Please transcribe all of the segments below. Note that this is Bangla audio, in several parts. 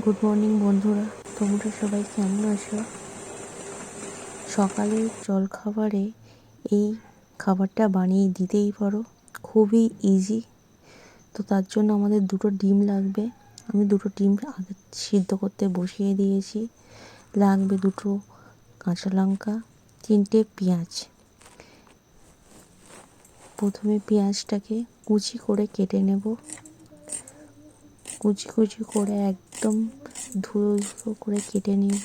গুড মর্নিং বন্ধুরা। তোমরা সবাই কেমন আছো? সকালের জলখাবারে এই খাবারটা বানিয়ে দিতেই পারো। খুবই ইজি তো তার জন্য আমাদের দুটো ডিম লাগবে। আমি দুটো ডিম আগে সিদ্ধ করতে বসিয়ে দিয়েছি। লাগবে দুটো কাঁচা লঙ্কা, তিনটে পেঁয়াজ। প্রথমে পেঁয়াজটাকে কুচি করে কেটে নেব। কুচি কুচি করে একদম ধুলো ধুলো করে কেটে নেব।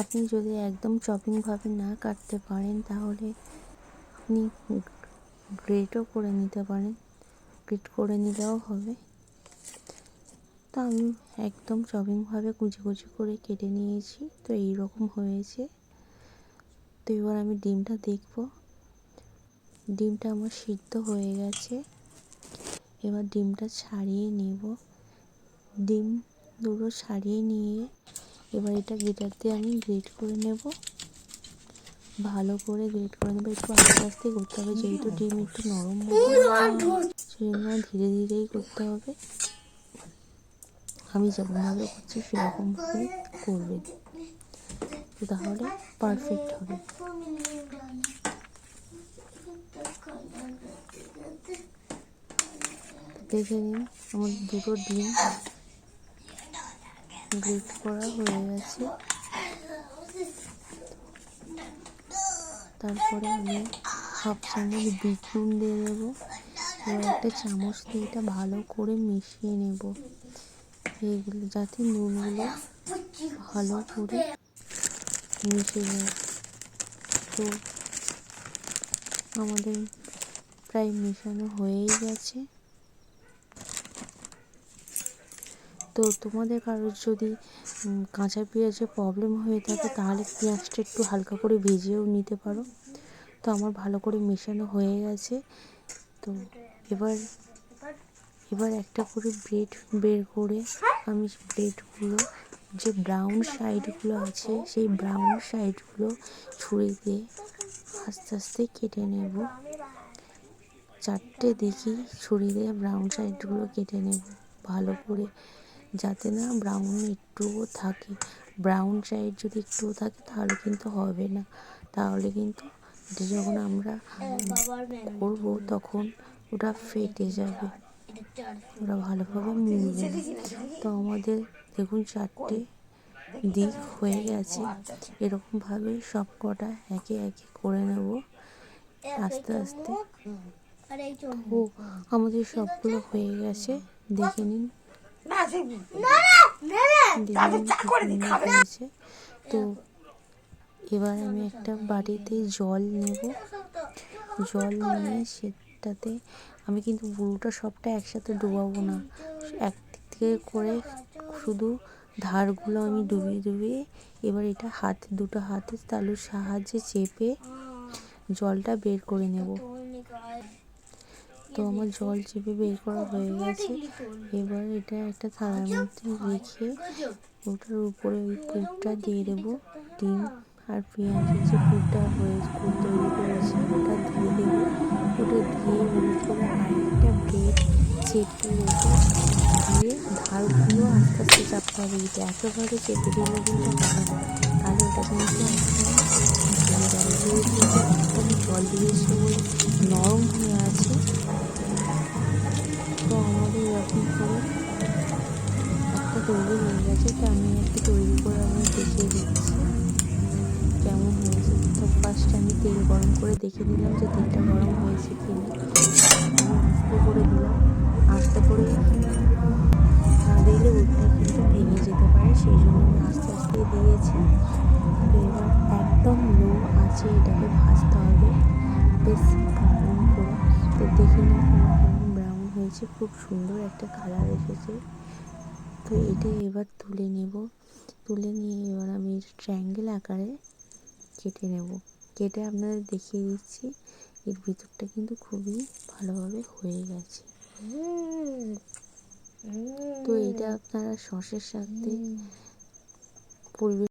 আপনি যদি একদম চপিংভাবে না কাটতে পারেন তাহলে আপনি গ্রেটও করে নিতে পারেন। গ্রেট করে নিলেও হবে। তো আমি একদম চপিংভাবে কুচি কুচি করে কেটে নিয়েছি। তো এই রকম হয়েছে। তো এবার আমি ডিমটা দেখব। ডিমটা আমার সিদ্ধ হয়ে গেছে। এবার ডিমটা ছাড়িয়ে নেব। ডিম দুটো ছাড়িয়ে নিয়ে এবার এটা গ্রেটার দিয়ে আমি গ্রেট করে নেব। ভালো করে গ্রেট করে নেব। একটু আস্তে আস্তে করতে হবে, যেহেতু ডিম একটু নরম সেই জন্য ধীরে ধীরেই করতে হবে। আমি যেমনভাবে করছি সেরকমভাবে করবেন তাহলে পারফেক্ট হবে। দেখে নিন, আমার দুটো ডিম গ্রেট করা হয়ে গেছে। তারপরে আমি হাফ চামচ বিট নুন দিয়ে দেবো একটা চামচ দিয়ে এটা ভালো করে মিশিয়ে নেব। এইগুলো যাতে নুনগুলো ভালো করে মিশে যায়। তো আমাদের প্রায় মেশানো হয়েই গেছে। তো তোমাদের কারোর যদি কাঁচা পেঁয়াজের প্রবলেম হয়ে থাকে, তাহলে পেঁয়াজটা একটু হালকা করে ভেজেও নিতে পারো। তো আমার ভালো করে মেশানো হয়ে গেছে। তো এবার এবার একটা করে ব্রেড বের করে আমি ব্রেডগুলো যে ব্রাউন সাইডগুলো আছে, সেই ব্রাউন সাইডগুলো ছুরি দিয়ে আস্তে আস্তে কেটে নেব। চারটে দেখি ছুরি দিয়ে ব্রাউন সাইডগুলো কেটে নেব, ভালো করে যাতে না ব্রাউন একটুও থাকে। ব্রাউন সাইড যদি একটুও থাকে, তাহলে কিন্তু হবে না। তাহলে কিন্তু যখন আমরা করব, তখন ওটা ফেটে যাবে। ওটা ভালোভাবে মিলবে তো আমাদের দেখুন চারটে দিক হয়ে গেছে। এরকমভাবে সব কটা একে একে করে নেব। আস্তে আস্তে। ও, আমাদের সবগুলো হয়ে গেছে। দেখে নিন। তো এবার আমি একটা বাটিতে জল নেব। জল নিয়ে সেটাতে আমি কিন্তু পুরোটা সবটা একসাথে ডোবাবো না। একদিক থেকে করে শুধু ধারগুলো আমি ডুবিয়ে ডুবিয়ে এবার এটা হাতে দুটো হাতে তালুর সাহায্যে চেপে জলটা বের করে নেব। তো আমার জল চেপে বের করা হয়ে গেছে। এবার এটা একটা থালার মধ্যে রেখে ওটার উপরে ওই পুরটা দিয়ে দেবো। ডিম আর পেঁয়াজের যে পুরটা হয়ে তৈরি করেছে ওটা দিয়ে দেবো। ওটা দিয়ে ওর উপরে আরেকটা ব্রেড চেপে রেখে ধারগুলো আস্তে আস্তে চাপতে হবে এটা একেবারে চেপে দিলে কিন্তু হবে না। তাহলে ওটা কিন্তু জল দিয়েছে বলে নরম হয়ে আছে। তো আমাদের এরকম করে একটা তৈরি হয়ে গেছে, তো আমি একটা তৈরি করে আমি দেখিয়ে দিচ্ছি। কেমন হয়েছে? তো ফার্স্ট আমি তেল গরম করে দেখে নিলাম যে তেলটা গরম হয়েছে কি না করে দিলাম। সেই জন্য আস্তে আস্তে দিয়েছি। এবার একদম লো আছে, এটাকে ভাজতে হবে। বেশ ব্রাউন করে। তো দেখে নিন ব্রাউন হয়েছে। খুব সুন্দর একটা কালার এসেছে। তো এটা এবার তুলে নেব। তুলে নিয়ে এবার আমি ট্রায়াঙ্গেল আকারে কেটে নেব। কেটে আপনাদের দেখিয়ে দিচ্ছি। এর ভিতরটা কিন্তু খুবই ভালোভাবে হয়ে গেছে। তো এটা আপনারা সসের সাথে পরিবেশ